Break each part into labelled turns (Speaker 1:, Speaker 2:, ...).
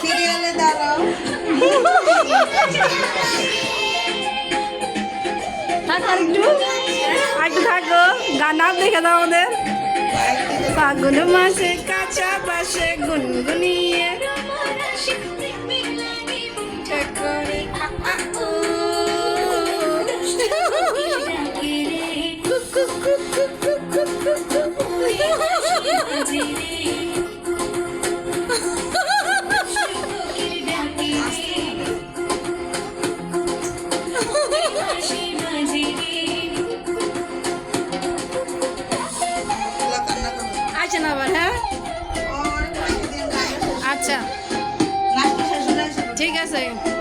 Speaker 1: সিরিয়ালে দাঁড়াও
Speaker 2: থাক আর একটু একটু থাকো গান নাম দেখে দাও আমাদের। ফাগুন মাসে কাঁচা বাসে গুনগুনিয়ে করে
Speaker 1: amazing.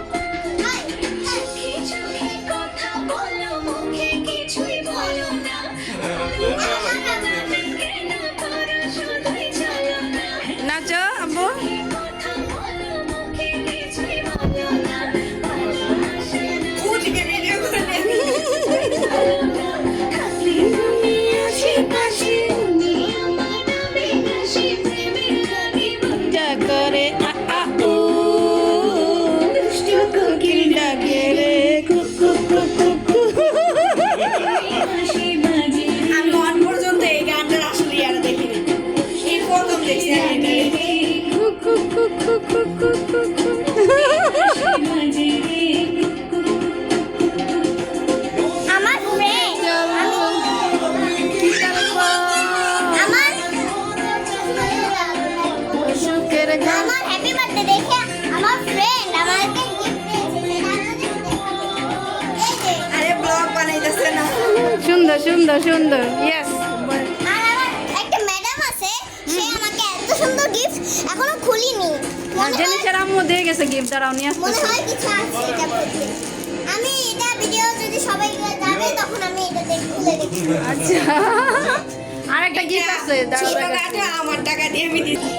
Speaker 2: সুন্দর সুন্দর সুন্দর। ইয়েস
Speaker 3: একটা ম্যাডাম আছে সে আমাকে এত সুন্দর গিফট এখনও খুলিনি। হয়
Speaker 2: আম্মু দিয়ে গেছে গিফট দাঁড়াও নিয়ে
Speaker 3: মনে হয় কিছু আছে এটা আমি এটা ভিডিও যদি সবাই যাবে তখন আমি এটা দেখ
Speaker 2: আচ্ছা। আর একটা গিফট আছে দাঁড়াও
Speaker 1: আমার টাকা দিয়ে আমি দিচ্ছি।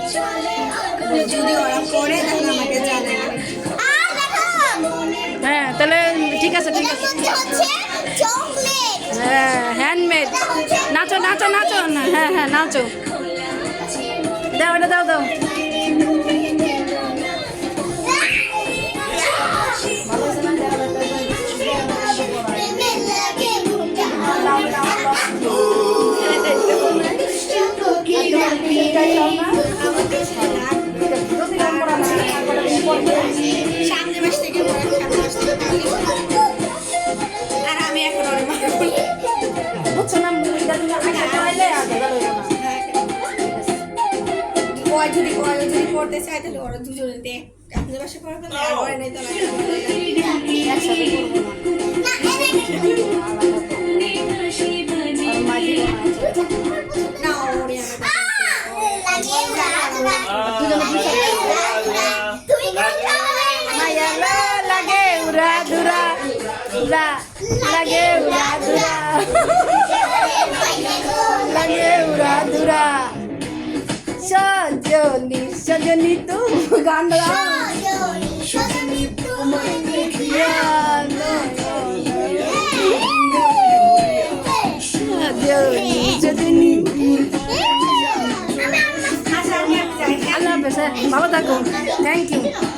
Speaker 1: যদি ওরা পড়ে তাহলে আমাকে জানাবে
Speaker 2: হ্যাঁ তাহলে ঠিক আছে ঠিক আছে। হ্যান্ডমেড নাচো নাচো নাচো। হ্যাঁ হ্যাঁ নাচো। দাও দাও দাও।
Speaker 1: করতে চাই ওরা দুজনে দে আপনার বাসা করার পরে করে নাই তাহলে
Speaker 2: লাগে উড়া ধুরা লাগে উড়া ধুরা। সজনি তুম গান্ডরা সজনি
Speaker 1: তুম সজনি
Speaker 2: আল্লাহ হাফেজ ভালো থাকুন থ্যাংক ইউ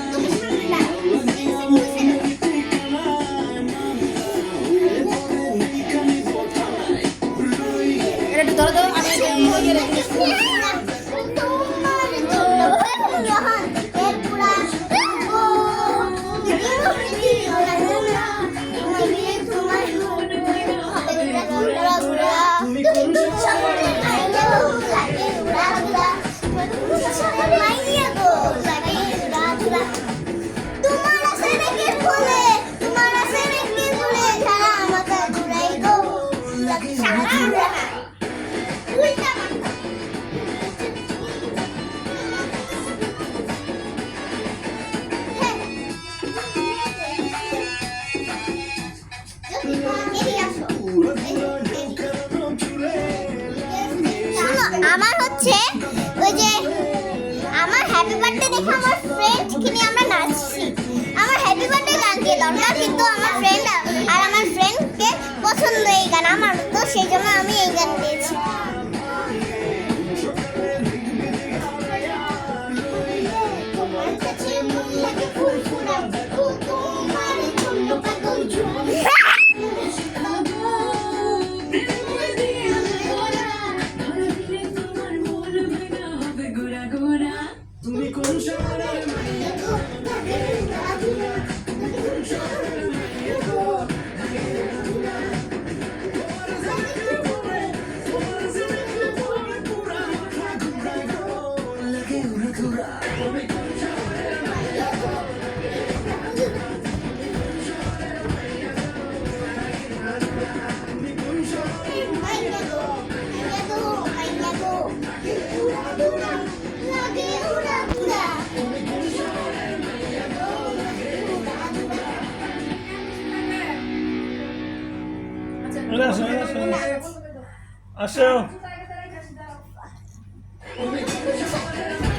Speaker 3: আমার ফ্রেন্ড কিনে আমরা নাচছি। আমার হ্যাপি বার্থডে গান দিয়ে দরকার কিন্তু আমার Wala, sa wala, sa ah, wala. Aso.
Speaker 4: Aso.